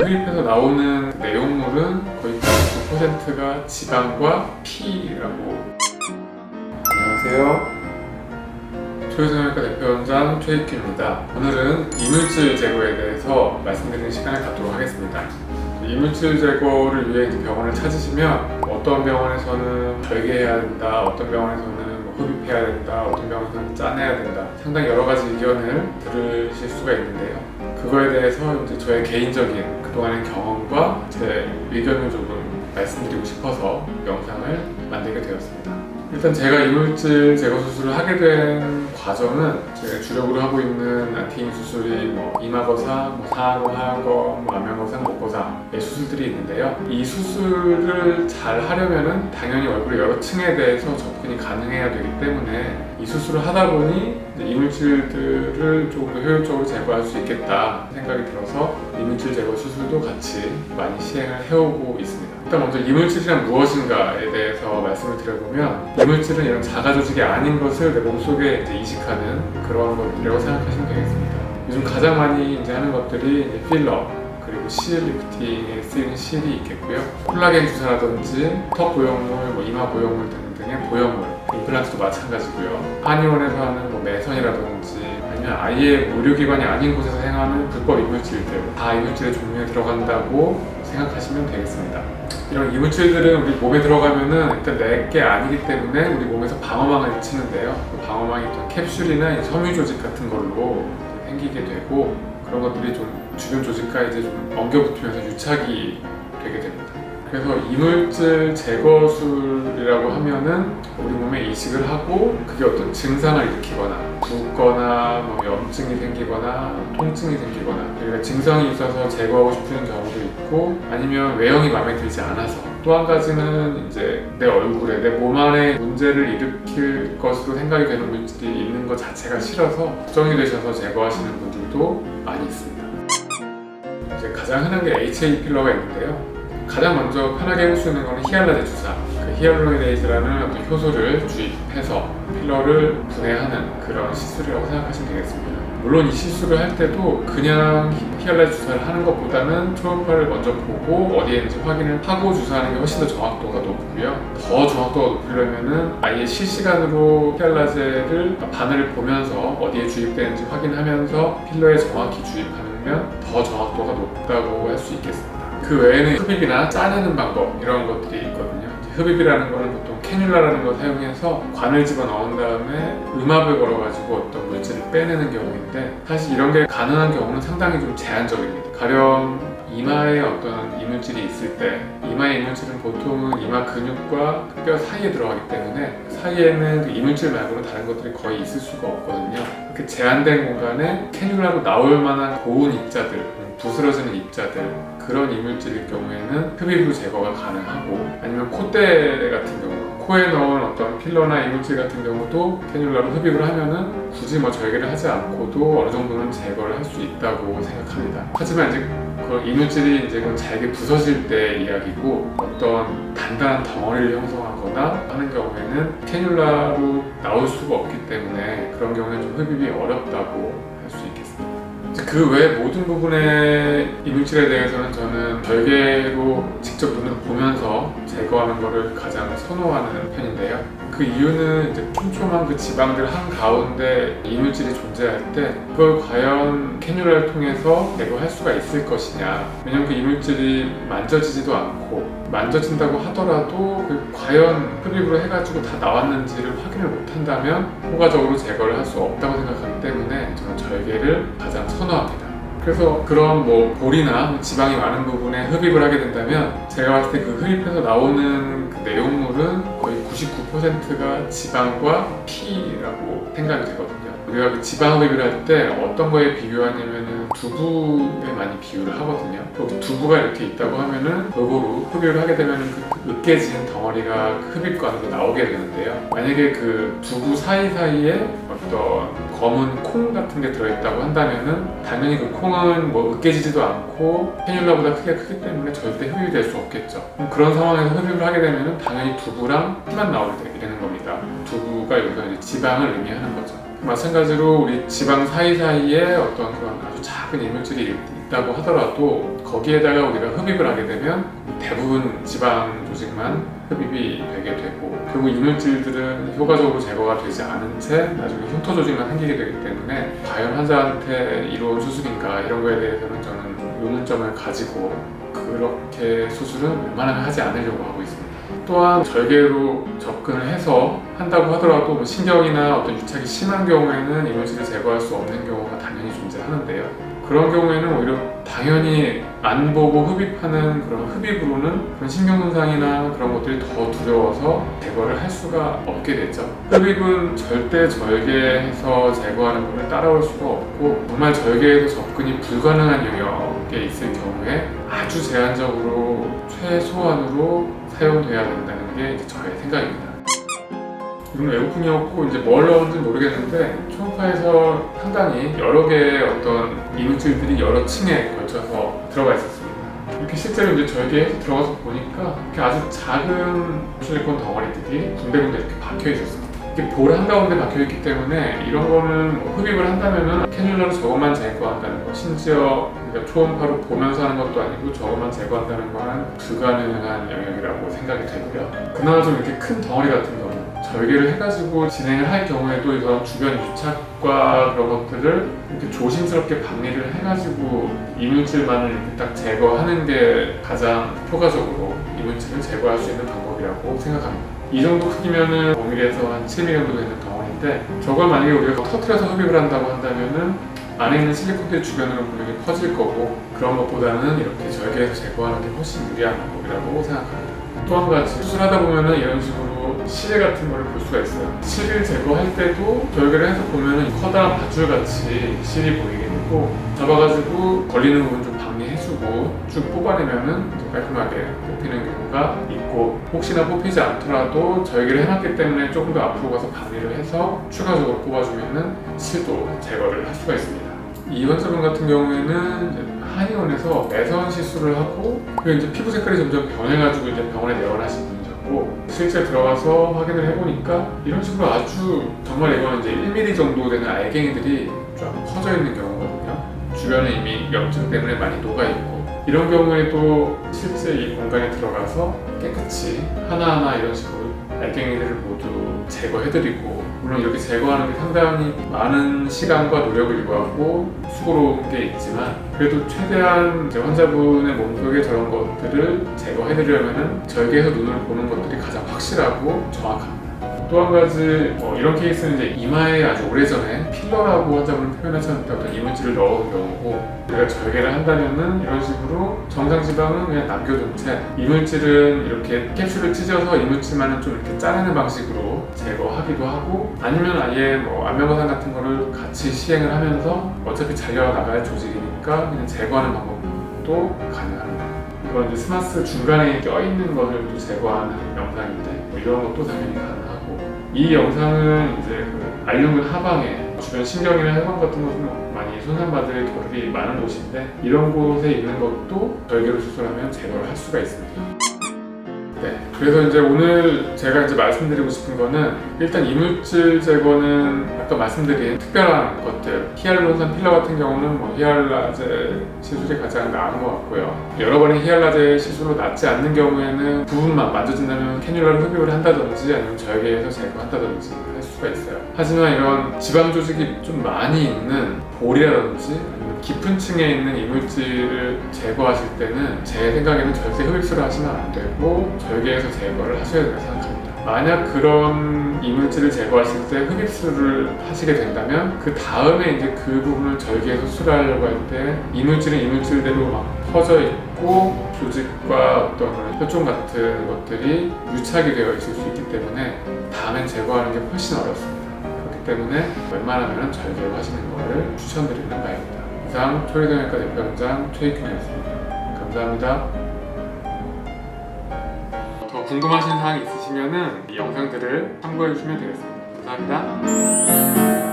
흡입해서 나오는 내용물은 거의 99%가 지방과 피라고. 안녕하세요. 초유성형외과 대표원장 최익규입니다. 오늘은 이물질 제거에 대해서 말씀드리는 시간을 갖도록 하겠습니다. 이물질 제거를 위해 병원을 찾으시면 어떤 병원에서는 절개해야 된다, 어떤 병원에서는 뭐 흡입해야 된다, 어떤 병원에서는 짜내야 된다. 상당히 여러 가지 의견을 들으실 수가 있는데요. 그거에 대해서 이제 저의 개인적인 그동안의 경험과 제 의견을 조금 말씀드리고 싶어서 영상을 만들게 되었습니다. 일단 제가 이물질 제거 수술을 하게 된 과정은 제가 주력으로 하고 있는 안티인 수술이 뭐 이마거사, 뭐 상하거, 하하거, 뭐 안면거사, 목거사의 수술들이 있는데요. 이 수술을 잘 하려면은 당연히 얼굴의 여러 층에 대해서 접근이 가능해야 되기 때문에 이 수술을 하다 보니 이물질들을 조금 더 효율적으로 제거할 수 있겠다 생각이 들어서 이물질 제거 수술도 같이 많이 시행을 해오고 있습니다. 일단 먼저 이물질이란 무엇인가에 대해서 말씀을 드려보면 이물질은 이런 자가 조직이 아닌 것을 내 몸속에 이제 이식하는 그런 것들이라고 생각하시면 되겠습니다. 요즘 가장 많이 이제 하는 것들이 이제 필러 그리고 실 리프팅에 쓰이는 실이 있겠고요. 콜라겐 주사라든지 턱 보형물, 뭐 이마 보형물 등등의 보형물, 임플란트도 마찬가지고요. 한의원에서 하는 뭐 매선이라든지 아니면 아예 의료기관이 아닌 곳에서 행하는 불법 이물질들 다 이물질의 종류에 들어간다고 생각하시면 되겠습니다. 이런 이물질들은 우리 몸에 들어가면은 일단 내게 아니기 때문에 우리 몸에서 방어망을 치는데요. 그 방어망이 또 캡슐이나 이 섬유 조직 같은 걸로 생기게 되고 그런 것들이 좀 주변 조직과 이제 좀 엉겨붙으면서 유착이 되게 됩니다. 그래서 이물질 제거술이라고 하면은 우리 몸에 이식을 하고 그게 어떤 증상을 일으키거나 붓거나 뭐 염증이 생기거나 통증이 생기거나 그리고 증상이 있어서 제거하고 싶은 경우도 있고 아니면 외형이 마음에 들지 않아서 또 한 가지는 이제 내 얼굴에 내 몸 안에 문제를 일으킬 것으로 생각이 되는 물질이 있는 것 자체가 싫어서 걱정이 되셔서 제거하시는 분들도 많이 있습니다. 이제 가장 흔한 게 HA 필러가 있는데요. 가장 먼저 편하게 있는 거는 히알라제 주사. 그 히알루로니데이즈라는 어떤 효소를 주입해서 필러를 분해하는 그런 시술이라고 생각하시면 되겠습니다. 물론 이 시술을 할 때도 그냥 히- 히알라제 주사를 하는 것보다는 초음파를 먼저 보고 어디에 있는지 확인을 하고 주사하는 게 훨씬 더 정확도가 높고요. 더 정확도가 높으려면은 아예 실시간으로 히알라제를 바늘을 보면서 어디에 주입되는지 확인하면서 필러에 정확히 주입하면 더 정확도가 높다고 할 수 있겠습니다. 그 외에는 흡입이나 짜내는 방법 이런 것들이 있거든요. 흡입이라는 거는 보통 캐뉼라라는 걸 사용해서 관을 집어 넣은 다음에 음압을 걸어가지고 어떤 물질을 빼내는 경우인데 사실 이런 게 가능한 경우는 상당히 좀 제한적입니다. 가령 이마에 어떤 이물질이 있을 때 이마의 이물질은 보통은 이마 근육과 그뼈 사이에 들어가기 때문에 그 사이에는 그 이물질 말고는 다른 것들이 거의 있을 수가 없거든요. 이렇게 제한된 공간에 캐뉼라로 나올 만한 고운 입자들, 부스러지는 입자들 그런 이물질일 경우에는 흡입으로 제거가 가능하고 아니면 콧대 같은 경우 코에 넣은 어떤 필러나 이물질 같은 경우도 캐뉼라로 흡입을 하면은 굳이 뭐 절개를 하지 않고도 어느 정도는 제거를 할 수 있다고 생각합니다. 하지만 이제 그 이물질이 이제 그 잘게 부서질 때 이야기고 어떤 단단한 덩어리를 형성하거나 하는 경우에는 캐뉼라로 나올 수가 없기 때문에 그런 경우에는 좀 흡입이 어렵다고. 그 외 모든 부분의 이물질에 대해서는 저는 절개로 직접 눈으로 보면서 제거하는 것을 가장 선호하는 편인데요. 그 이유는 이제 촘촘한 그 지방들 한 가운데 이물질이 존재할 때 그걸 과연 캐뉼라를 통해서 제거할 수가 있을 것이냐. 왜냐면 그 이물질이 만져지지도 않고 만져진다고 하더라도 그 과연 흡입으로 해가지고 다 나왔는지를 확인을 못한다면 효과적으로 제거를 할 수 없다고 생각하기 때문에 저는 절개를 가장 선호합니다. 그래서 그런 뭐 볼이나 지방이 많은 부분에 흡입을 하게 된다면 제가 봤을 때 그 흡입해서 나오는 그 내용물은 거의 99%가 지방과 피라고 생각이 되거든요. 우리가 그 지방 흡입을 할 때 어떤 거에 비교하냐면은 두부에 많이 비유를 하거든요. 두부가 이렇게 있다고 하면은 골고루 흡입을 하게 되면은 그 으깨진 덩어리가 그 흡입관으로 나오게 되는데요. 만약에 그 두부 사이사이에 어떤 검은 콩 같은 게 들어있다고 한다면은 당연히 그 콩은 뭐 으깨지지도 않고 캐뉼라보다 크기가 크기 때문에 절대 흡입이 될 수 없겠죠. 그런 상황에서 흡입을 하게 되면은 당연히 두부랑 피만 나오게 되는 겁니다. 두부가 여기서 이제 지방을 의미하는 거죠. 마찬가지로 우리 지방 사이사이에 어떤 그런 아주 작은 이물질이 있다고 하더라도 거기에다가 우리가 흡입을 하게 되면 대부분 지방 조직만 흡입이 되게 되고 결국 이물질들은 효과적으로 제거가 되지 않은 채 나중에 흉터 조직만 생기게 되기 때문에 과연 환자한테 이로운 수술인가 이런 거에 대해서는 저는 의문점을 가지고 그렇게 수술은 웬만하면 하지 않으려고 하고 있습니다. 또한 절개로 접근을 해서 한다고 하더라도 뭐 신경이나 어떤 유착이 심한 경우에는 이물질을 제거할 수 없는 경우가 당연히 존재하는데요. 그런 경우에는 오히려 당연히 안 보고 흡입하는 그런 흡입으로는 그런 신경 손상이나 그런 것들이 더 두려워서 제거를 할 수가 없게 되죠. 흡입은 절대 절개해서 제거하는 것을 따라올 수가 없고 정말 절개해서 접근이 불가능한 영역에 있을 경우에 아주 제한적으로 최소한으로 사용돼야 된다는 게 이제 저의 생각입니다. 이건 외국분이었고 이제 뭘 넣었는지 모르겠는데 초음파에서 상당히 여러 개의 어떤 이물질들이 여러 층에 걸쳐서 들어가 있었습니다. 이렇게 실제로 이제 절개에 들어가서 보니까 이렇게 아주 작은 실리콘 덩어리들이 군데군데 이렇게 박혀 있었습니다. 이게 볼 한가운데 박혀 있기 때문에 이런 거는 뭐 흡입을 한다면은 캐뉼라로 저것만 제거한다는 거 심지어 그러니까 초음파로 보면서 하는 것도 아니고 저것만 제거한다는 거는 불가능한 영역이라고 생각이 되고요. 그나마 좀 이렇게 큰 덩어리 같은 경우 절개를 해가지고 진행을 할 경우에도 이런 주변 유착과 그런 것들을 이렇게 조심스럽게 박리를 해가지고 이물질만을 이렇게 딱 제거하는 게 가장 효과적으로 이물질을 제거할 수 있는 방법이라고 생각합니다. 이 정도 크기면은 5mm에서 한 7mm 정도 되는 덩어리인데 저걸 만약에 우리가 터트려서 흡입을 한다고 한다면은 안에 있는 실리콘들 주변으로 분명히 퍼질 거고 그런 것보다는 이렇게 절개해서 제거하는 게 훨씬 유리한 방법이라고 생각합니다. 또 한 가지 수술하다 보면은 이런 식으로 실 같은 걸볼 수가 있어요. 실을 제거할 때도 절개를 해서 보면은 커다란 밧줄 같이 실이 보이게 되고 잡아가지고 걸리는 부분 좀 방리해주고 쭉 뽑아내면은 깔끔하게 뽑히는 경우가 있고 혹시나 뽑히지 않더라도 절개를 해놨기 때문에 조금 더 앞으로 가서 방리를 해서 추가적으로 뽑아주면은 실도 제거를 할 수가 있습니다. 이 환자분 같은 경우에는 한의원에서 매선 시술을 하고 그리고 이제 피부 색깔이 점점 변해가지고 이제 병원에 내원하신 분이셨고 실제 들어가서 확인을 해보니까 이런 식으로 아주 정말 이거는 이제 1mm 정도 되는 알갱이들이 쫙 퍼져 있는 경우거든요. 주변에 이미 염증 때문에 많이 녹아 있고 이런 경우에도 실제 이 공간에 들어가서 깨끗이 하나하나 이런 식으로 알갱이들을 모두 제거해드리고 물론 이렇게 제거하는 게 상당히 많은 시간과 노력을 요하고 수고로운 게 있지만 그래도 최대한 환자분의 몸속에 저런 것들을 제거해드리려면 절개해서 눈으로 보는 것들이 가장 확실하고 정확합니다. 또 한 가지 뭐 이런 케이스는 이제 이마에 아주 오래전에 필러라고 환자분을 표현하셨는데 어떤 이물질을 넣은 경우고 우리가 절개를 한다면은 이런 식으로 정상 지방은 그냥 남겨둔 채 이물질은 이렇게 캡슐을 찢어서 이물질만은 좀 이렇게 자르는 방식으로 제거하기도 하고 아니면 아예 뭐 안면거상 같은 거를 같이 시행을 하면서 어차피 잘려 나갈 조직이니까 그냥 제거하는 방법도 가능합니다. 이건 이제 스마스 중간에 껴있는 것들도 제거하는 영상인데 뭐 이런 것도 당연히 가능하고 이 영상은 이제 그 알륜근 하방에 주변 신경이나 혈관 같은 것좀 많이 손상받을 겨를이 많은 곳인데 이런 곳에 있는 것도 절개로 수술하면 제거를 할 수가 있습니다. 네, 그래서 이제 오늘 제가 이제 말씀드리고 싶은 거는 일단 이물질 제거는 아까 말씀드린 특별한 것들 히알루론산 필러 같은 경우는 뭐 히알라제 시술이 가장 나은 것 같고요. 여러 번의 히알라제 시술로 낫지 않는 경우에는 부분만 만져준다면 캐뉼라를 흡입을 한다든지 아니면 절개해서 제거한다든지 할 수가 있어요. 하지만 이런 지방 조직이 좀 많이 있는 아니면 깊은 층에 있는 이물질을 제거하실 때는 제 생각에는 절대 흡입술을 하시면 안 되고 절개해서 제거를 하셔야 된다고 생각합니다. 만약 그런 이물질을 제거하실 때 흡입술을 하시게 된다면 그 다음에 이제 그 부분을 절개해서 수술하려고 할 때 이물질은 이물질대로 막 퍼져 있고 조직과 어떤 혈종 같은 것들이 유착이 되어 있을 수 있기 때문에 다음엔 제거하는 게 훨씬 어렵습니다. 때문에 웬만하면 절개로 하시는 것을 추천드리는 바입니다. 이상 초리동외과 대표원장 최익균이었습니다. 감사합니다. 더 궁금하신 사항이 있으시면 이 영상들을 참고해 주시면 되겠습니다. 감사합니다.